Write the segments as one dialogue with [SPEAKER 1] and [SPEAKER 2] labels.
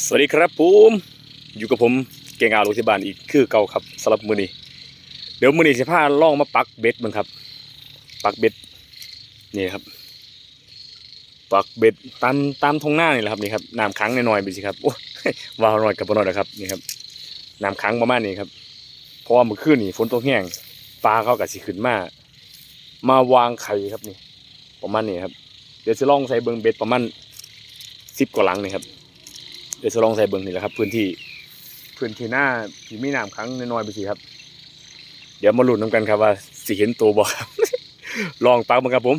[SPEAKER 1] สวัสดีครับผมอยู่กับผมเก่งอาโรงพยาบาลอีกคือเก่าครับสำหรับมือนี้เดี๋ยวมือนี้สิพาล่องมาปักเบ็ดมึงครับ ปักเบ็ดนี่ครับ ปักเบ็ดตามตามทงหน้านี่แหละครับนี่ครับน้ำขังหน่อยๆไปสิครับโอ้วาวหน่อยกับบ่หน่อยนะครับนี่ครับน้ำขังประมาณนี้ครับเพราะว่าเมื่อคืนนี่ฝนตกแห้งปลาเขากับสิขึ้นมามาวางไข่ครับนี่ ประมาณนี้ครับ เดี๋ยวจะล่องใส่เบิงเบ็ดประมาณสิบกว่าหลังนี่ครับ เดี๋ยวจะลองใส่เบิ้งนี่แหละครับพื้นที่พื้นที่หน้าที่มีน้ำครั้งน้อยๆไปสิครับ เดี๋ยวมาลุ้นน้ำกันครับว่าสิเห็นตัวบ่ครับ ลองปักมันครับผม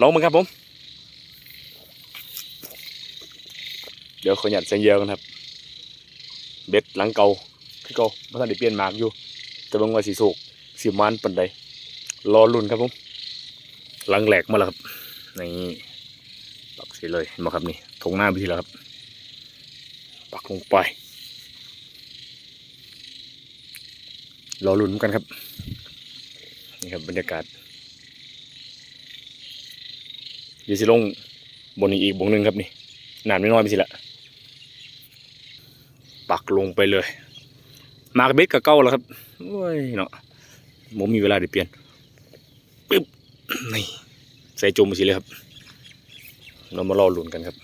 [SPEAKER 1] ลองมันครับผม เดี๋ยวขอหยัดเสียงเยอะกันครับ เบ็ดหลังเก่าคือเก่าเพราะท่านได้เปลี่ยนหมากอยู่ แต่เบางว่าสีโศกสีมันปันใดรอลุ้นครับผม หลังแหลกมาแล้วครับนี่ปักสิเลยเห็นไหมครับนี่ทงหน้าไปทีแล้วครับ ปักลงไปรอลุ้นกันครับ นี่ครับบรรยากาศเดี๋ยวสิลงบนนี้อีกบงหนึ่งครับนี่น้ำน้อยไปสิละปักลงไปเลย มากเบ็ดกับเก้าแล้วครับโอ้ยเนาะผมมีเวลาได้เปลี่ยนปึ๊บนี่ใส่จุ่มไปสิเลยครับ เรามารอลุ้นกันครับ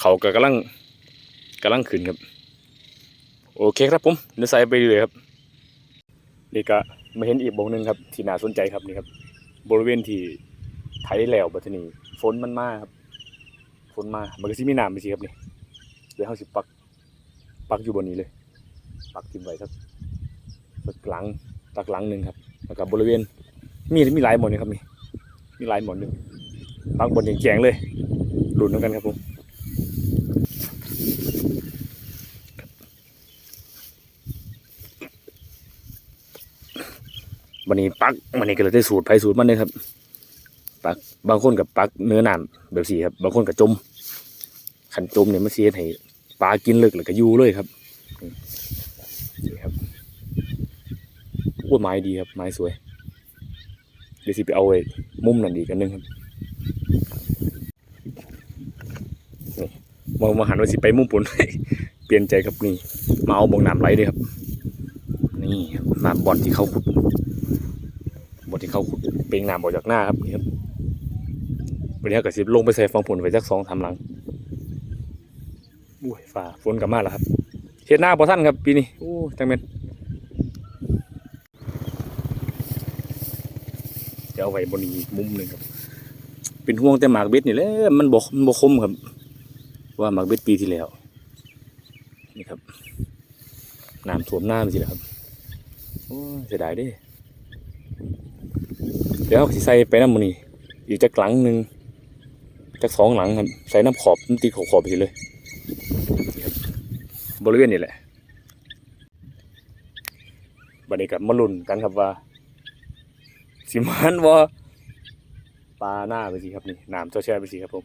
[SPEAKER 1] เขาก็กำลัง กำลังขึ้นครับ โอเคครับผมเดี๋ยวใส่ไปเลยครับ นี่ก็มาเห็นอีกบงหนึ่งครับ ที่น่าสนใจครับนี่ครับ บริเวณที่ไถแล้วบัดนี้ฝนมันมาครับฝนมามันก็สิมีน้ำไปสิครับนี่เดี๋ยวเขาสิปักปักอยู่บนนี้เลย ปักทิ้งไว้สักสักหลังตักหลังหนึ่งครับแล้วก็บบริเวณ มีมีหลายหมอนนี่ครับนี่มีหลายหมอนหนึ่งปักบนอย่างแจงเลยหลุ้นกันครับผม วันนี้ปักวันนี้ก็เลยได้สูตรไปสูตรมันเลยครับปักบางคนกับปักเนื้อหนามแบบสีครับ บางคนกับจมขันจมเนี่ยมันเสียให้ปลากินเลึกเลยก็ยูเลยครับนี่ครับอ้ยไม้ดีครับ ไม้สวย เดี๋ยวสิไปเอาไว้มุมนั่นดีกันนึงครับมองมาหันว่าสิไปมุมปุ่นเปลี่ยนใจครับนี่มาเอาบงน้ำไหลด้วยครับ นี่น้ำบอลที่เขาขุด บทที่เขาขุดเป็นน้ำออกจากหน้าครับนี่ครับวันนี้ก็สิลงไปใส่ฟองผลไว้สักสองทำหลังอุ้ยฝ่าฝนกลับมาแล้วครับเฮ็ดหน้าพอท่านครับปีนี้โอ้จังเม็นจะเอาไว้บนอีกมุมหนึ่งครับ เป็นห่วงแต่หมากเบ็ดนี่แหละมันบกมันบกคมครับ ว่าหมากเบ็ดปีที่แล้วนี่ครับน้ำท่วมหน้ามันสิแหละครับโอ้ยเสียดายเด้ เดี๋ยวสิใส่ไปน้ำมันนี่อีกจากหลังหนึ่งจากสองหลังครับใส่น้ำขอบน้ำตีขอบขอบไปเลย บริเวณนี้แหละบันี้กับมาลุ่นกันครับว่า สิมันว่าปลาหน้าไปสิครับนี่น้ำเจ้าแช่ไปสิครับผม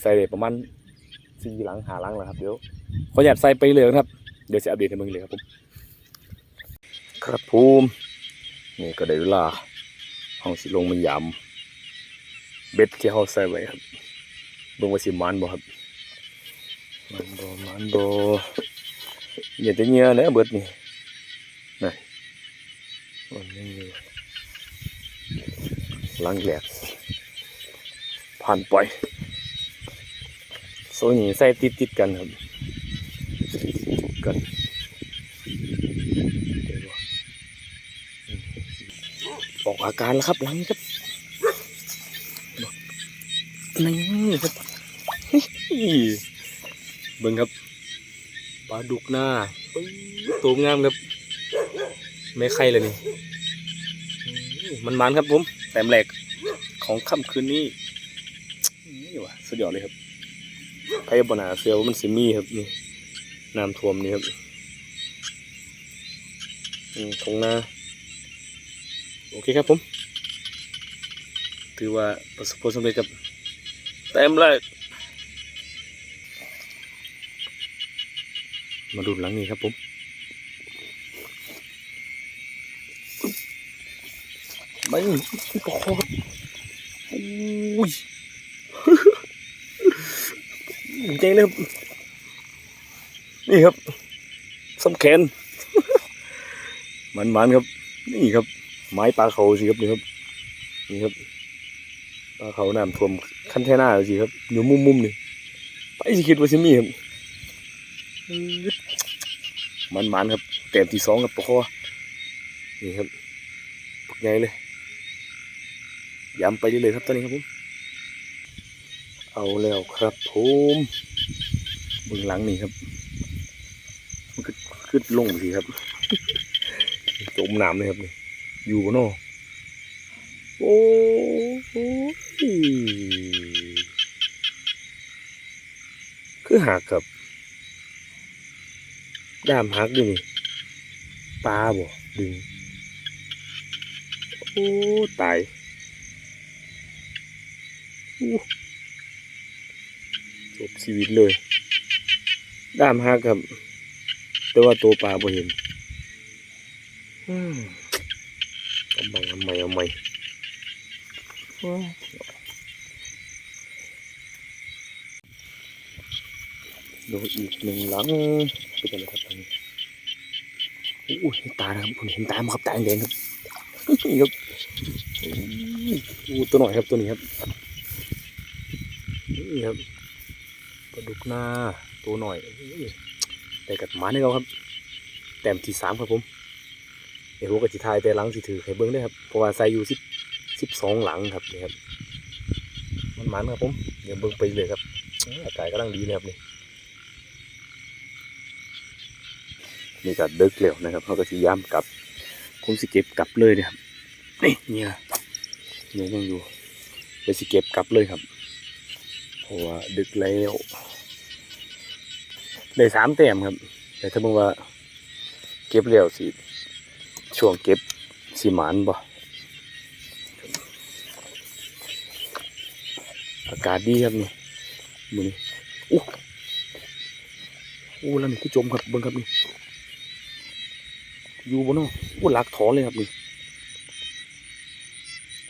[SPEAKER 1] ใส่ได้ประมาณสี่หลังหาหลังแล้วครับเดี๋ยวขออยากใส่ไปเลยนะครับ เดี๋ยวจะอัปเดตให้มึงเลยครับผม ครับผม นี่ก็ได้เวลาห้องสิลงมันยำเบ็ดที่เขาใส่ไว้ครับเบิ่งว่าสิมันบ่ครับมันบ่มันบ่อย่าจะเงี้ยแล้วเบิดนี่นะมันนี่หลังแหลกผ่านไปล่อยโซนี่ใส่ติดติดๆกันครับติดๆกัน อาการแล้วครับหลังครับนี่ครับเบิ่งครับปลาดุกหน้าตัวงามครับไม่ไข่เลยนี่มันมันครับผมแต้มแหลกของค่ำคืนนี้นี่ว่ะสุดยอดเลยครับใครบนาเซียวามันสิมีครับนี่น้ำท่วมนี่ครับอืมทงนา โอเคครับผม ถือว่าประสบผลสำเร็จกับเต็มเลยมาดูหลังนี้ครับผมไม่ปอกครับโอ้ยใจเลยครับ นี่ครับสำแขนมันๆครับ นี่ครับ ไม้ปลาเขาสิครับนี่ครับนี่ครับปลาเขาน้ำท่วมคันแท่หน้าสิครับอยู่มุมมุมนี่ไปสิคิดว่าสิมีครับมันมันครับแต้มที่สองครับปะคอนี่ครับปักใหญ่เลยย้ำไปเรื่อยๆครับตอนนี้ครับผมเอาแล้วครับผมเบื้องหลังนี่ครับมันขึ้นลงสิครับจมน้ำเลยครับนี่ อยู่บนนอโอ้โหคือหักครับด้ามหักด้วยนี่ปลาบ่ดึง โอ้ตายจบชีวิตเลย ด้ามหักครับ แต่ว่าตัวปลาบ่เห็น อืม เอาใหม่เอาใหม่เอาใหม่ดูอีกหนึ่งหลังไปกันเลยครับตอนนี้อู้เห็นตานะครับผมเห็นตามาครับตาแดงครับนี่ครับอู้ตัวหน่อยครับตัวนี้ครับนี่ครับปลาดุกหน้าตัวหน่อยแต่กัดหมาให้เราครับ แต้มที่สามครับผม เดี๋ยวผมก็จะทายแต่หลังสิถือให้เบิ้งได้ครับเพราะว่าใส่อยู่สิบสิบสองหลังครับนี่ครับมันมันครับผมเดี๋ยวเบิ้งไปเลยครับอากาศกำลังดีนะครับนี่นี่ก็เดึกแล้วนะครับเขาก็สิย้ำกลับคงสิเก็บกลับเลยนะครับนี่เนี่ยเนี่ยยังอยู่เดี๋ยวสิเก็บกลับเลยครับเพราะว่าดึกแล้วได้สามแต้มครับ แต่ถ้ามึงว่าเก็บแล้วสิ ช่วงเก็บสิหมานบ่อากาศดีครับนี่มือนี้อู้อู้แล้วนี่คือจมครับเบิ่งครับนี่อยู่บนนอกอู้หลักถอนเลยครับนี่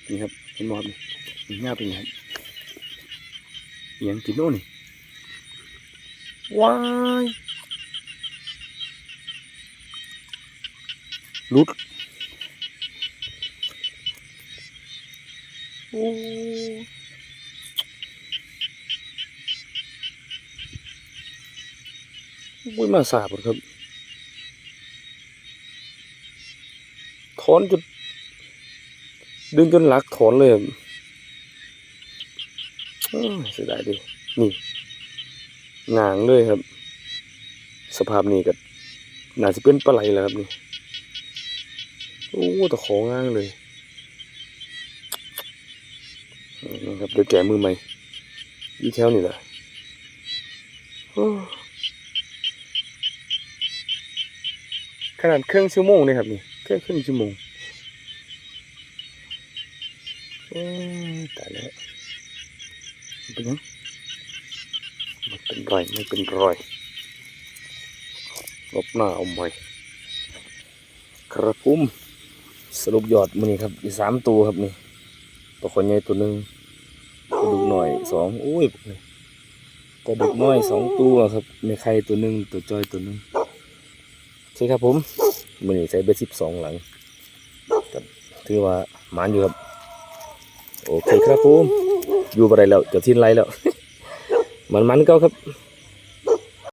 [SPEAKER 1] นี่ครับเห็นบ่ครับนี่หน้าเป็นไงครับอิหยังกินโน่นนี่ว้าย รุดโอ้ยมาสาบหมดครับถอนจนดึงจนหลักถอนเลยครับอ้าวเสียดายดินี่งางเลยครับ สภาพนี้ก็น่าจะเป็นปลาไหลแล้วครับนี่ โอ้แต่ของง่างเลยนี่ครับเดี๋ยวแกมือใหม่ยี่แถวนี่แหละขนาดเครื่องชั่วโมงเลยครับนี่แค่ครึ่งชั่วโมงโอ้ตายแล้วเป็นยังไม่เป็นไรไม่เป็นไรลบหน้าเอาใหม่ครับผม สรุปยอดมันนี่ครับ อีสามตัวครับนี่ตัวคนใหญ่ตัวหนึ่งตัวดุกหน่อยสองโอ้ยนี่ตัวดุกน้อยสองตัวครับในไข่ตัวหนึ่งตัวจอยตัวหนึ่งโอเครับผมมันนี่ใส่เบสิบสองหลังก็ถือว่าหมานอยู่ครับ โอเคครับผมอยู่อะไรแล้วเดี๋ยวทิ้นไรแล้วมันมันเก็ครับ